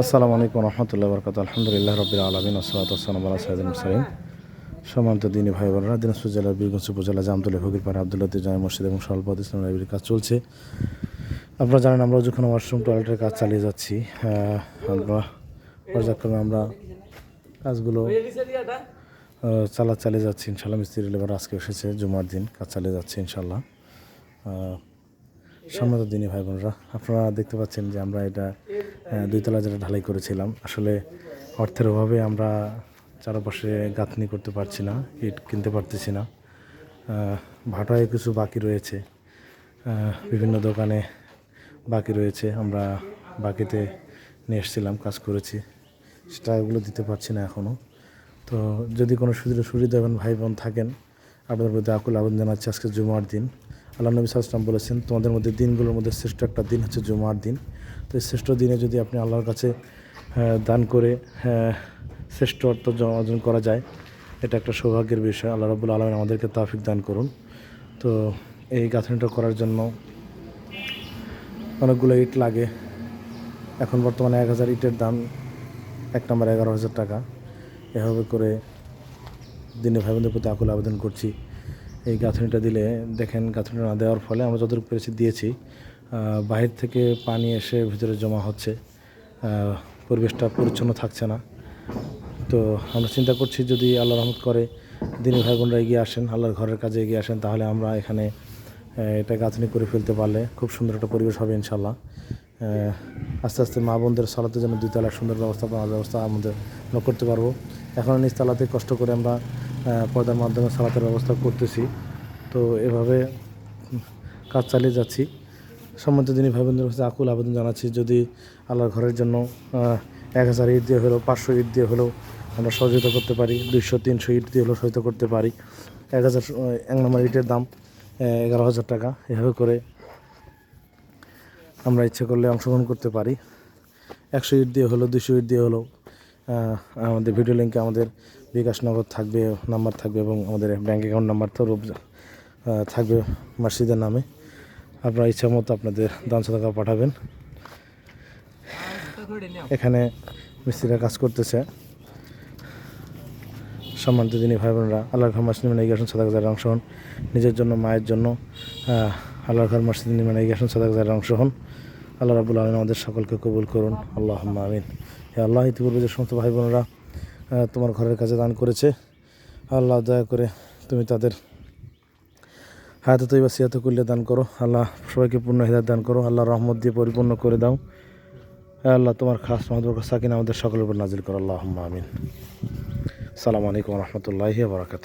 আসসালামু আলাইকুম রহমতুল্লাহ বরকাত আলহামদুলিল্লাহ রবিল আলমিন আসসালাম আল্লাহ সাইদিন সালিম সম্মানিত দিনী ভাই বোনেরা দিনাজপুর জেলার বীরগঞ্জ উপজেলা জামতলী ফকিরপাড়া আবদুল্লাহ জামা মসজিদ এবং সলপদ ইসলাম লাইব্রেরির কাজ চলছে। আপনারা জানেন আমরা যখন ওয়াশরুম টয়লেটের কাজ চালিয়ে যাচ্ছি আমরা পর্যায়ক্রমে আমরা কাজগুলো চালা চালিয়ে যাচ্ছি। ইনশাল্লাহ মিস্ত্রি লেবার আজকে এসেছে জুমার দিন কাজ চালিয়ে যাচ্ছে ইনশাল্লাহ আহ, সম্মত দিনী ভাই বোনরা আপনারা দেখতে পাচ্ছেন যে আমরা এটা দুইতলা যেটা ঢালাই করেছিলাম। আসলে অর্থের অভাবে আমরা চারপাশে গাঁথনি করতে পারছি না, ইট কিনতে পারতেছি না। ভাটায় কিছু বাকি রয়েছে। বিভিন্ন দোকানে বাকি রয়েছে। আমরা বাকিতে নিয়ে এসেছিলাম, কাজ করেছি। সেটা এগুলো দিতে পারছি না এখনও তো যদি কোনো সুযোগ সুবিধা সুবিধাবান ভাই বোন থাকেন, আপনাদের প্রতি আকুল আবেদন জানাচ্ছি আজকে জুমার দিন। আল্লাহ নবী সাল্লাম বলেছেন, তোমাদের মধ্যে দিনগুলোর মধ্যে শ্রেষ্ঠ একটা দিন হচ্ছে জুমার দিন। তো এই শ্রেষ্ঠ দিনে যদি আপনি আল্লাহর কাছে আহ, দান করে আহ, শ্রেষ্ঠ অর্থ অর্জন করা যায় এটা একটা সৌভাগ্যের বিষয়। আল্লাহ রবুল আলমিন আমাদেরকে তাফিক দান করুন। তো এই গাঁথনিটা করার জন্য অনেকগুলো ইট লাগে। এখন বর্তমানে এক হাজার ইটের দাম এক নম্বর এগারো হাজার টাকা। এভাবে করে দিনে ভাই বোনদের প্রতি আকুল আবেদন করছি। এই গাঁথনিটা দিলে দেখেন গাঁথনিটা না দেওয়ার ফলে আমরা যতটুকু পেরেছি দিয়েছি। বাহির থেকে পানি এসে ভিতরে জমা হচ্ছে। পরিবেশটা পরিচ্ছন্ন থাকছে না। তো আমরা চিন্তা করছি যদি আল্লাহ রহমত করে, দিনী ভাই বোনরা এগিয়ে আসেন, আল্লাহর ঘরের কাজে এগিয়ে আসেন, তাহলে আমরা এখানে এটা গাঁথনি করে ফেলতে পারলে খুব সুন্দর একটা পরিবেশ হবে ইনশাল্লাহ আস্তে আস্তে মা বোনদের সালাতে যেন দুই তলার সুন্দর ব্যবস্থাপনার ব্যবস্থা আমাদের আমরা করতে পারব। এখন নিচতলাতে কষ্ট করে আমরা পর্দার মাধ্যমে সালাতের ব্যবস্থা করতেছি। তো এভাবে কাজ চালিয়ে যাচ্ছি। সম্মত দিনী ভাই বোনদের কাছে আকুল আবেদন জানাচ্ছি, যদি আল্লাহর ঘরের জন্য এক হাজার ইট দিয়ে হলেও, পাঁচশো ইট দিয়ে হলেও আমরা সহযোগিতা করতে পারি, দুইশো, তিনশো ইট দিয়ে হলেও সহযোগিতা করতে পারি। এক হাজার এক নম্বর ইটের দাম এগারো হাজার টাকা, এভাবে করে আমরা ইচ্ছে করলে অংশগ্রহণ করতে পারি। একশো ইট দিয়ে হলো দুশো ইট দিয়ে হলো আমাদের ভিডিও লিঙ্কে আমাদের বিকাশ নগদ থাকবে, নাম্বার থাকবে এবং আমাদের ব্যাঙ্ক অ্যাকাউন্ট নাম্বার তো থাকবে মসজিদের নামে। আপনারা ইচ্ছা মতো আপনাদের দান টাকা পাঠাবেন। এখানে মিস্ত্রিরা কাজ করতেছে। সম্মানিত যিনি ভাই বোনরা আল্লাহর ঘর মসজিদ নির্মাণে এগিয়ে আসুন সাদা হাজার অংশ হন। নিজের জন্য, মায়ের জন্য আল্লাহর ঘর মসজিদ নির্মাণে এগিয়ে আসুন সাদা হাজার অংশ হন। আল্লাহ রাবুল আলমিন আমাদের সকলকে কবুল করুন। আল্লাহ আমিন। হে আল্লাহ, ইতিপূর্বে যে সমস্ত ভাই বোনেরা তোমার ঘরের কাছে দান করেছে, আল্লাহ দয়া করে তুমি তাদের হায়াতে তৈবা সিয়াত করলে দান করো। আল্লাহ সবাইকে পূর্ণ হৃদয় দান করো। আল্লাহ রহমত দিয়ে পরিপূর্ণ করে দাও। আল্লাহ, তোমার খাস রহমত সাকিন আমাদের সকলের উপর নাজিল করো। আল্লাহ আমিন। সালাম আলাইকুম রহমতুল্লাহি বারাকাতু